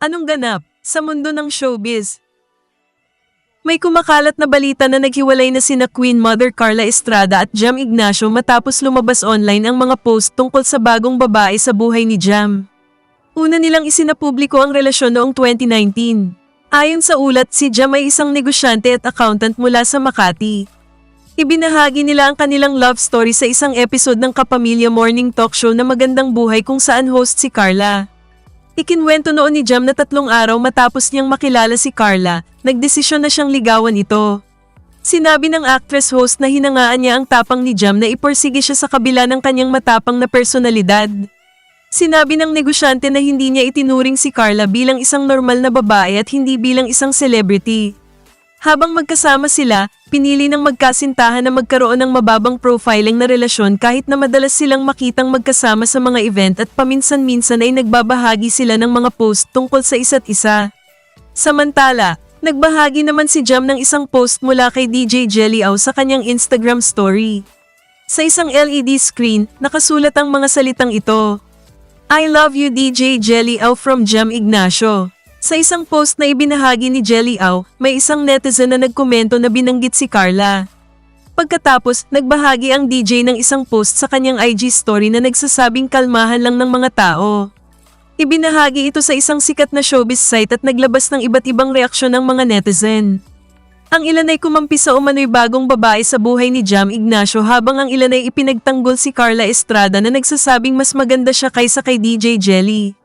Anong ganap sa mundo ng showbiz? May kumakalat na balita na naghiwalay na sina Queen Mother Carla Estrada at Jam Ignacio matapos lumabas online ang mga post tungkol sa bagong babae sa buhay ni Jam. Una nilang isinapubliko ang relasyon noong 2019. Ayon sa ulat, si Jam ay isang negosyante at accountant mula sa Makati. Ibinahagi nila ang kanilang love story sa isang episode ng Kapamilya Morning Talk Show na Magandang Buhay kung saan host si Carla. Ikinwento noon ni Jam na tatlong araw matapos niyang makilala si Carla, nagdesisyon na siyang ligawan ito. Sinabi ng actress host na hinangaan niya ang tapang ni Jam na iporsige siya sa kabila ng kanyang matapang na personalidad. Sinabi ng negosyante na hindi niya itinuring si Carla bilang isang normal na babae at hindi bilang isang celebrity. Habang magkasama sila, pinili ng magkasintahan na magkaroon ng mababang profiling na relasyon kahit na madalas silang makitang magkasama sa mga event at paminsan-minsan ay nagbabahagi sila ng mga post tungkol sa isa't isa. Samantala, nagbahagi naman si Jam ng isang post mula kay DJ Jelly Au sa kanyang Instagram story. Sa isang LED screen, nakasulat ang mga salitang ito. I love you DJ Jelly Au from Jam Ignacio. Sa isang post na ibinahagi ni Jelly Au, may isang netizen na nagkomento na binanggit si Carla. Pagkatapos, nagbahagi ang DJ ng isang post sa kanyang IG story na nagsasabing kalmahan lang ng mga tao. Ibinahagi ito sa isang sikat na showbiz site at naglabas ng iba't ibang reaksyon ng mga netizen. Ang ilan ay kumampi sa umano'y bagong babae sa buhay ni Jam Ignacio habang ang ilan ay ipinagtanggol si Carla Estrada na nagsasabing mas maganda siya kaysa kay DJ Jelly.